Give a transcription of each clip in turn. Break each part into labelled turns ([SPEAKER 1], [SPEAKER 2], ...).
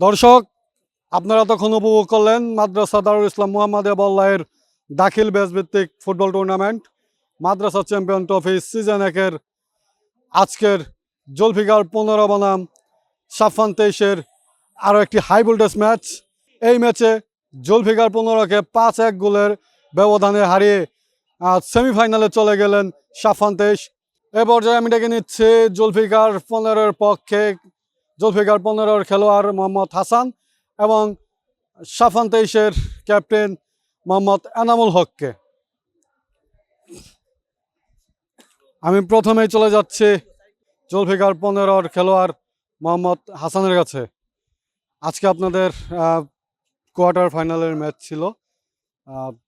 [SPEAKER 1] দর্শক, আপনারা তখন উপভোগ করলেন মাদ্রাসা দারুল ইসলাম মোহাম্মদ বল্লাহের দাখিল ব্যাচ ভিত্তিক ফুটবল টুর্নামেন্ট, মাদ্রাসা চ্যাম্পিয়ন ট্রফি সিজন একের আজকের জলফিকার পনেরো বনাম সাফান তেইশের আরও একটি হাই ভোল্টেজ ম্যাচ এই ম্যাচে জলফিকার পনেরোকে পাঁচ এক গোলের ব্যবধানে হারিয়ে সেমিফাইনালে চলে গেলেন সাফান তেইশ। এ পর্যায়ে আমি ডেকে নিচ্ছি জুলফিকার পনেরোর পক্ষে জুলফিকার পনেরোর খেলোয়াড় মোহাম্মদ হাসান এবং সাফান তেইশের ক্যাপ্টেন মোহাম্মদ এনামুল হককে। আমি প্রথমেই চলে যাচ্ছি জুলফিকার পনেরোর খেলোয়াড় মোহাম্মদ হাসানের কাছে। আজকে আপনাদের কোয়ার্টার ফাইনালের ম্যাচ ছিল।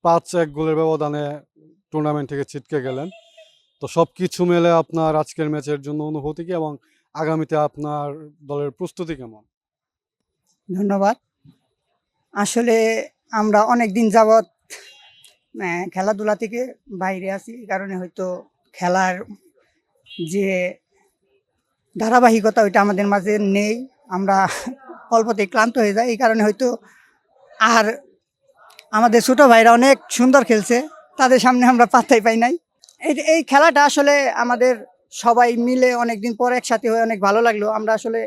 [SPEAKER 1] পাঁচ এক গোলের ব্যবধানে টুর্নামেন্ট থেকে ছিটকে গেলেন। তো সব কিছু মিলে আপনার আজকের ম্যাচের জন্য অনুভূতি কি এবং আগামীতে আপনার দলের প্রস্তুতি কেমন?
[SPEAKER 2] ধন্যবাদ। আসলে আমরা অনেক দিন যাবৎ খেলাধুলা থেকে বাইরে আছি, এই কারণে হয়তো খেলার যে ধারাবাহিকতা ওইটা আমাদের মাঝে নেই। আমরা অল্পতে ক্লান্ত হয়ে যাই, এই কারণে হয়তো আর আমাদের ছোটো ভাইরা অনেক সুন্দর খেলছে, তাদের সামনে আমরা পাত্তাই পাই নাই। এই খেলাটা আসলে আমাদের সবাই মিলে অনেকদিন পর একসাথে হয়ে অনেক ভালো লাগল। আমরা আসলে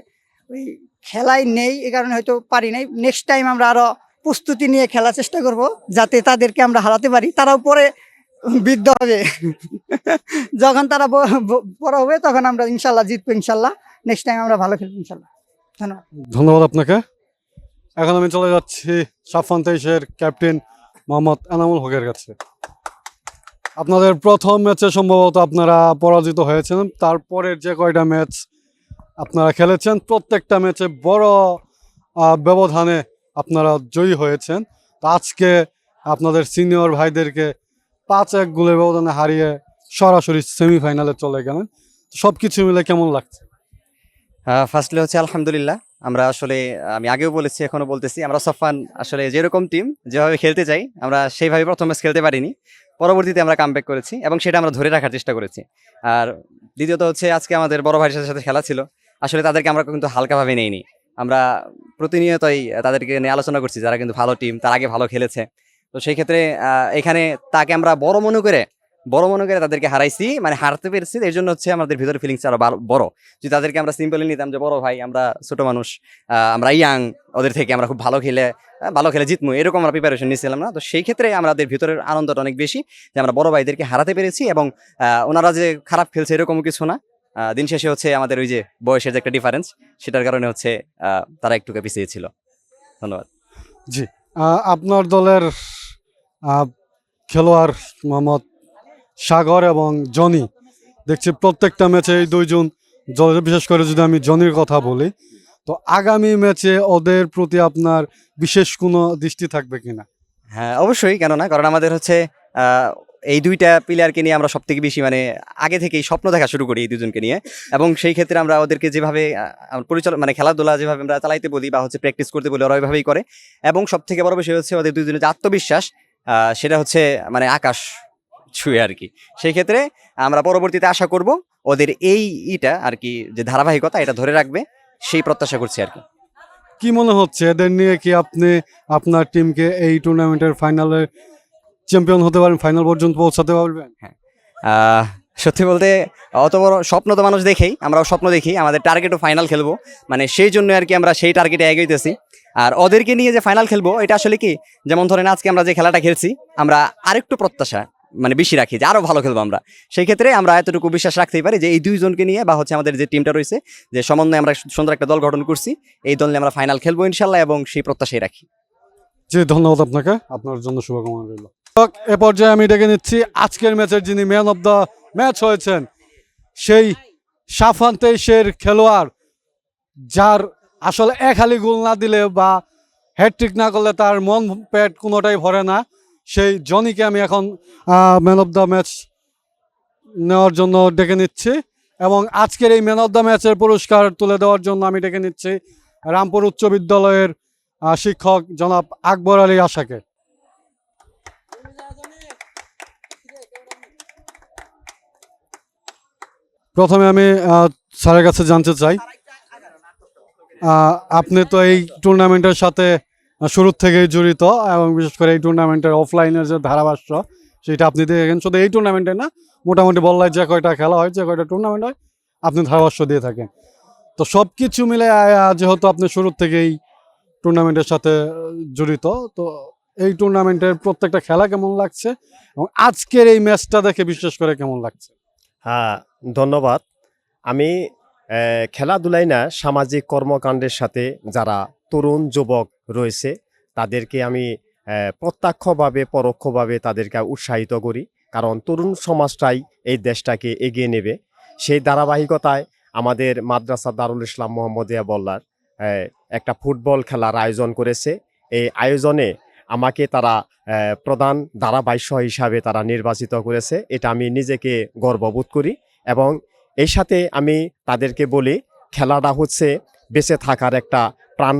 [SPEAKER 2] ওই খেলায় নেই, এ কারণে হয়তো পারি নাই। নেক্সট টাইম আমরা আরও প্রস্তুতি নিয়ে খেলার চেষ্টা করব, যাতে তাদেরকে আমরা হারাতে পারি। তারাও পরে বৃদ্ধ হবে। যখন তারা বড় হবে, তখন আমরা ইনশাল্লাহ জিতবো ইনশাল্লাহ। নেক্সট টাইম আমরা ভালো খেলব ইনশাল্লাহ। ধন্যবাদ।
[SPEAKER 1] ধন্যবাদ আপনাকে। এখন আমি চলে যাচ্ছি সাফান তেইশের ক্যাপ্টেন মোহাম্মদ এনামুল হকের কাছে। আপনাদের প্রথম ম্যাচে সম্ভবত আপনারা পরাজিত হয়েছেন। তারপরের যে কয়টা ম্যাচ আপনারা খেলেছেন, প্রত্যেকটা ম্যাচে বড় ব্যবধানে আপনারা জয়ী হয়েছেন। তো আজকে আপনাদের সিনিয়র ভাইদেরকে পাঁচ এক গোলের ব্যবধানে হারিয়ে সরাসরি সেমিফাইনালে চলে গেলেন। সব কিছু মিলে কেমন লাগছে?
[SPEAKER 3] ফার্স্টলি হচ্ছে আলহামদুলিল্লাহ, আমরা আসলে, আমি আগেও বলেছি, এখনও বলতেছি, আমরা সফান আসলে যেরকম টিম যেভাবে খেলতে চাই, আমরা সেইভাবে প্রথম ম্যাচ খেলতে পারিনি। পরবর্তীতে আমরা কামব্যাক করেছি এবং সেটা আমরা ধরে রাখার চেষ্টা করেছি। আর দ্বিতীয়ত হচ্ছে, আজকে আমাদের বড় ভাইয়ের সাথে সাথে খেলা ছিল। আসলে তাদেরকে আমরা কিন্তু হালকাভাবে নেইনি। আমরা প্রতিনিয়তই তাদেরকে নিয়ে আলোচনা করছি, যারা কিন্তু ভালো টিম তার আগে ভালো খেলেছে। তো সেই ক্ষেত্রে এখানে তাকে আমরা বড় মনে করে বড় মনে করে তাদেরকে হারাইছি মানে হারতে পেরেছি এর জন্য হচ্ছে আমাদের ভিতরে ফিলিংস আরও বড় যদি তাদেরকে আমরা সিম্পলি নিতাম যে, বড় ভাই, আমরা ছোট মানুষ আমরা ইয়াং ওদের থেকে আমরা খুব ভালো খেলে ভালো খেলে জিতমু। এরকম আমরা প্রিপারেশন নিয়েছিলাম না। তো সেই ক্ষেত্রে আমাদের ভিতরের আনন্দটা অনেক বেশি যে, আমরা বড় ভাইদেরকে হারাতে পেরেছি এবং ওনারা যে খারাপ খেলছে এরকম কিছু না। দিন শেষে হচ্ছে আমাদের ওই যে বয়সের যে একটা ডিফারেন্স সেটার কারণে হচ্ছে তারা একটু পিছিয়ে ছিল। ধন্যবাদ।
[SPEAKER 1] জি। আপনার দলের খেলোয়াড় মোহাম্মদ সাগর এবং জনি। দেখছি প্রত্যেকটা ম্যাচে এই দুইজন বিশেষ করে যদি আমি জনির কথা বলি, তো আগামী ম্যাচে ওদের প্রতি আপনার বিশেষ কোনো দৃষ্টি থাকবে কিনা
[SPEAKER 3] হ্যাঁ অবশ্যই কেন না কারণ আমাদের হচ্ছে এই দুইটা প্লেয়ারকে নিয়ে আমরা সব থেকে বেশি মানে আগে থেকেই স্বপ্ন দেখা শুরু করি এই দুজনকে নিয়ে। এবং সেই ক্ষেত্রে আমরা ওদেরকে যেভাবে পরিচালনা মানে খেলাধুলা যেভাবে আমরা চালাইতে বলি বা হচ্ছে প্র্যাকটিস করতে বলি, ওরা ওইভাবেই করে। এবং সব থেকে বড় বিষয় হচ্ছে ওদের দুজনের যে আত্মবিশ্বাস সেটা হচ্ছে মানে আকাশ। ছুঁয়ে আর কি সেই ক্ষেত্রে আমরা পরবর্তীতে আশা করব ওদের এই ইটা আর কি যে ধারাবাহিকতা এটা ধরে রাখবে সেই প্রত্যাশা করছি আর কি
[SPEAKER 1] কি মনে হচ্ছে এদের নিয়ে কি আপনি আপনার টিমকে এই টুর্নামেন্টের ফাইনালে চ্যাম্পিয়ন হতে পারেন ফাইনাল পর্যন্ত পৌঁছাতে পারবেন?
[SPEAKER 3] হ্যাঁ। সত্যি বলতে অত বড় স্বপ্ন তো মানুষ দেখেই আমরাও স্বপ্ন দেখি আমাদের টার্গেটও ফাইনাল খেলব। মানে সেই জন্য আর কি আমরা সেই টার্গেটে এগোইতেছি। আর ওদেরকে নিয়ে যে ফাইনাল খেলব এটা আসলে কি? যেমন ধরেন আজকে আমরা যে খেলাটা খেলছি আমরা আরেকটু প্রত্যাশা মানে বেশি রাখি যে আরও ভালো খেলব আমরা। সেই ক্ষেত্রে আমরা এতটুকু বিশ্বাস রাখতেই পারি যে এই দুইজনকে নিয়ে বা হচ্ছে আমাদের যে টিমটা রয়েছে, যে সমন্বয়ে আমরা সুন্দর একটা দল গঠন করছি, এই দল নিয়ে আমরা ফাইনাল খেলব ইনশাল্লাহ এবং সেই প্রত্যাশাই রাখি।
[SPEAKER 1] জি, ধন্যবাদ আপনাকে। আপনার জন্য শুভকামনা রইল। এ পর্যায়ে আমি ডেকে নিচ্ছি আজকের ম্যাচের যিনি ম্যান অফ দ্য ম্যাচ হয়েছেন, সেই সাফান তেইশের খেলোয়াড়, যার আসলে এক হালি গোল না দিলে বা হ্যাট্রিক না করলে তার মন পেট কোনোটাই ভরে না। সেই জনিকে আমি এখন ম্যান অফ দ্য ম্যাচ নেওয়ার জন্য ডেকে নিচ্ছি এবং আজকের এই ম্যান অফ দ্য ম্যাচের পুরস্কার তুলে দেওয়ার জন্য আমি ডেকে নিচ্ছি রামপুর উচ্চ বিদ্যালয়ের শিক্ষক জনাব আকবর আলী আশাকে। প্রথমে আমি স্যারের কাছে জানতে চাই আপনি তো এই টুর্নামেন্টের সাথে শুরুর থেকেই জড়িত এবং বিশেষ করে এই টুর্নামেন্টের অফলাইনের যে ধারাভাষ্য, সেটা আপনি দেখেন। শুধু এই টুর্নামেন্টে না, মোটামুটি বললাই যে কয়টা খেলা হয়, যে কয়টা টুর্নামেন্ট হয়, আপনি ধারাভাষ্য দিয়ে থাকেন। তো সব কিছু মিলে যেহেতু আপনি শুরুর থেকেই টুর্নামেন্টের সাথে জড়িত, তো এই টুর্নামেন্টের প্রত্যেকটা খেলা কেমন লাগছে এবং আজকের এই ম্যাচটা দেখে বিশেষ করে কেমন লাগছে?
[SPEAKER 4] হ্যাঁ ধন্যবাদ। আমি খেলাধুলাই না, সামাজিক কর্মকাণ্ডের সাথে যারা তরুণ, যুবক রয়েছে, তাদেরকে আমি প্রত্যক্ষভাবে, পরোক্ষভাবে তাদেরকে উৎসাহিত করি। কারণ তরুণ সমাজটাই এই দেশটাকে এগিয়ে নেবে। সেই ধারাবাহিকতায় আমাদের মাদ্রাসা দারুল ইসলাম মোহাম্মদিয়া বল্লার একটা ফুটবল খেলার আয়োজন করেছে। এই আয়োজনে আমাকে তারা প্রধান ধারাবাহ্য হিসাবে তারা নির্বাচিত করেছে। এটা আমি নিজেকে গর্ববোধ করি এবং এই সাথে আমি তাদেরকে বলি, খেলাটা হচ্ছে বেঁচে থাকার একটা প্রাণ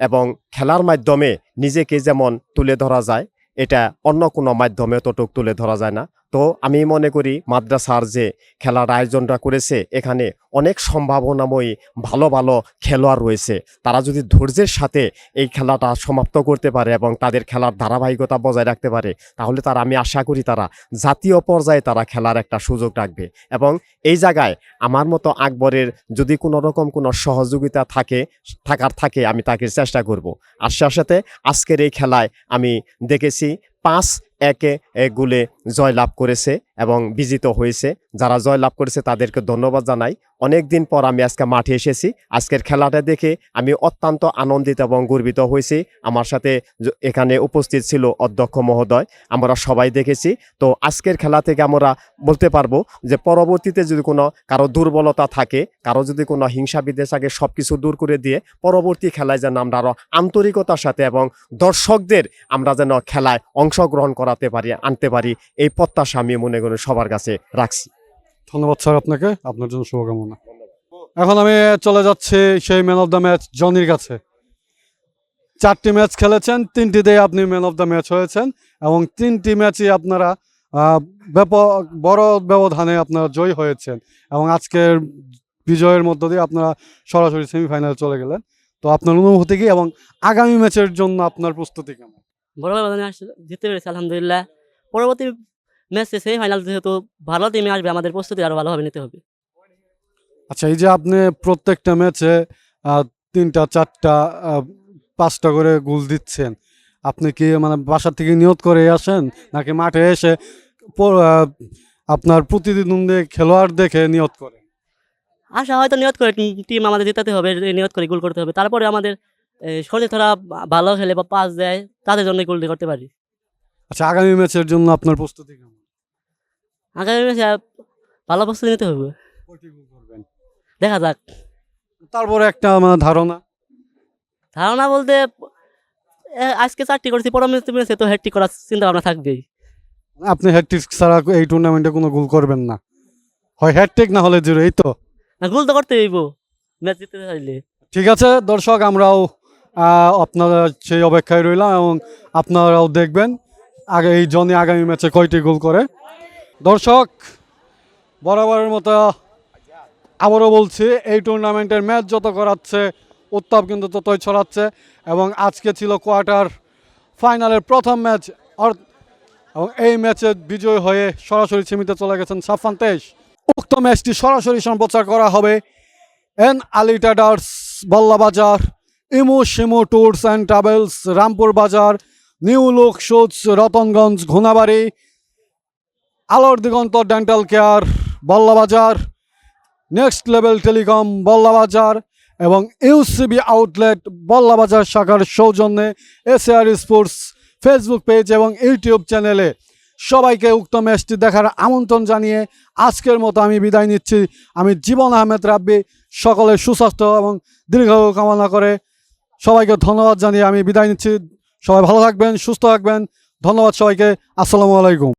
[SPEAKER 4] এবং খেলার মাধ্যমে নিজেকে যেমন তুলে ধরা যায়, এটা অন্য কোনো মাধ্যমে তটুক তুলে ধরা যায় না। তো আমি মনে করি মাদ্রাসার যে খেলার আয়োজনটা করেছে, এখানে অনেক সম্ভাবনাময়ী ভালো ভালো খেলোয়াড় রয়েছে। তারা যদি ধৈর্যের সাথে এই খেলাটা সমাপ্ত করতে পারে এবং তাদের খেলার ধারাবাহিকতা বজায় রাখতে পারে, তাহলে তারা, আমি আশা করি তারা জাতীয় পর্যায়ে তারা খেলার একটা সুযোগ রাখবে। এবং এই জায়গায় আমার মতো আকবরের যদি কোনো রকম কোনো সহযোগিতা থাকে, থাকার থাকে, আমি তাকে চেষ্টা করব। আর সাথে আজকের এই খেলায় আমি দেখেছি পাঁচ একে গুলে জয়লাভ করেছে এবং বিজিত হয়েছে। যারা জয়লাভ করেছে তাদেরকে ধন্যবাদ জানাই। অনেক দিন পর আমি আজকে মাঠে এসেছি। আজকের খেলাটা দেখে আমি অত্যন্ত আনন্দিত এবং গর্বিত হয়েছি। আমার সাথে এখানে উপস্থিত ছিল অধ্যক্ষ মহোদয়। আমরা সবাই দেখেছি। তো আজকের খেলা থেকে আমরা বলতে পারব যে পরবর্তীতে যদি কোনো কারও দুর্বলতা থাকে, কারও যদি কোনো হিংসা বিদ্বেষ থাকে সব কিছু দূর করে দিয়ে পরবর্তী খেলায় যেন আমরা আরও আন্তরিকতার সাথে এবং দর্শকদের আমরা যেন খেলায় অংশগ্রহণ করাতে পারি, আনতে পারি, এই প্রত্যাশা আমি মনে করি সবার কাছে রাখছি।
[SPEAKER 1] ধন্যবাদ স্যার আপনাকে, আপনার জন্য শুভকামনা। এখন আমি চলে যাচ্ছি সেই ম্যান অফ দ্য ম্যাচ জনির কাছে। চারটি ম্যাচ খেলেছেন তিনটিতেই আপনি ম্যান অফ দ্য ম্যাচ হয়েছেন, এবং তিনটি ম্যাচই আপনারা ব্যাপক, বড় ব্যবধানে আপনারা জয়ী হয়েছেন, এবং আজকের বিজয়ের মধ্য দিয়ে আপনারা সরাসরি সেমিফাইনালে চলে গেলেন। তো আপনার অনুভূতি কি, এবং আগামী ম্যাচের জন্য আপনার প্রস্তুতি কেমন?
[SPEAKER 5] বড় ব্যবধানে জিততে পেরেছি আলহামদুলিল্লাহ। পরবর্তী ম্যাচে সেমিফাইনাল যেহেতু ভালো টিমে আসবে আমাদের প্রস্তুতি আরও ভালোভাবে নিতে হবে।
[SPEAKER 1] আচ্ছা এই যে আপনি প্রত্যেকটা ম্যাচে তিনটা চারটা পাঁচটা করে গোল দিচ্ছেন আপনি কি মানে বাসার থেকে নিয়ত করে আসেন নাকি মাঠে এসে আপনার প্রতিদ্বন্দ্বী খেলোয়াড় দেখে নিয়ত করে
[SPEAKER 5] আশা হয়তো নিয়ত করে টিম আমাদের জিতাতে হবে নিয়ত করে গোল করতে হবে। তারপরে আমাদের শরীর ধরা ভালো খেলে বা পাস দেয় তাদের জন্য গোলটি করতে পারি।
[SPEAKER 1] আচ্ছা আগামী ম্যাচের জন্য আপনার প্রস্তুতি কেমন?
[SPEAKER 5] আগামী ম্যাচে ভালো প্রস্তুতি নিতে হবে। দেখা যাক।
[SPEAKER 1] তারপরে একটা আমার ধারণা?
[SPEAKER 5] ধারণা বলতে আজকে চারটি করেছি পরবর্তী ম্যাচে তো হেডটি করার চিন্তা ভাবনা থাকবেই।
[SPEAKER 1] আপনি হ্যাটট্রিক ছাড়া এই টুর্নামেন্টে কোনো গোল করবেন না। হয় হ্যাটট্রিক না হলে জিরো এই তো?
[SPEAKER 5] না গোল তো করতে হইব। ম্যাচ জিততে চাইলে।
[SPEAKER 1] ঠিক আছে দর্শক আমরাও আপনারা সেই অপেক্ষায় রইলাম এবং আপনারাও দেখবেন আগে এই জনি আগামী ম্যাচে কয়টি গোল করে। দর্শক, বরাবরের মতো আবারও বলছি, এই টুর্নামেন্টের ম্যাচ যত করাচ্ছে, উত্তাপ কিন্তু ততই ছড়াচ্ছে এবং আজকে ছিল কোয়ার্টার ফাইনালের প্রথম ম্যাচ। এবং এই ম্যাচে বিজয় হয়ে সরাসরি সীমিতে চলে গেছেন সাফান তেইশ। উক্ত ম্যাচটি সরাসরি সম্প্রচার করা হবে N Ali traders Ballabazar. Imu Shimu tours and travels, Rampur Bazar, new look suits, Ratanganj, Ghonabari, Alor Digonto dental care Ballabazar next level telecom Ballabazar এবং ইউসিবি আউটলেট বল্লাবাজার শাখার সৌজন্যে এসএআর স্পোর্টস ফেসবুক পেজ এবং YouTube চ্যানেলে। সবাইকে উক্ত ম্যাচটি দেখার আমন্ত্রণ জানিয়ে আজকের মতো আমি বিদায় নিচ্ছি। আমি জীবন আহমেদ রাব্বি। সকলের সুস্বাস্থ্য এবং দীর্ঘ কামনা করে সবাইকে ধন্যবাদ জানিয়ে আমি বিদায় নিচ্ছি। সবাই ভালো থাকবেন, সুস্থ থাকবেন। ধন্যবাদ সবাইকে। আসসালামু আলাইকুম।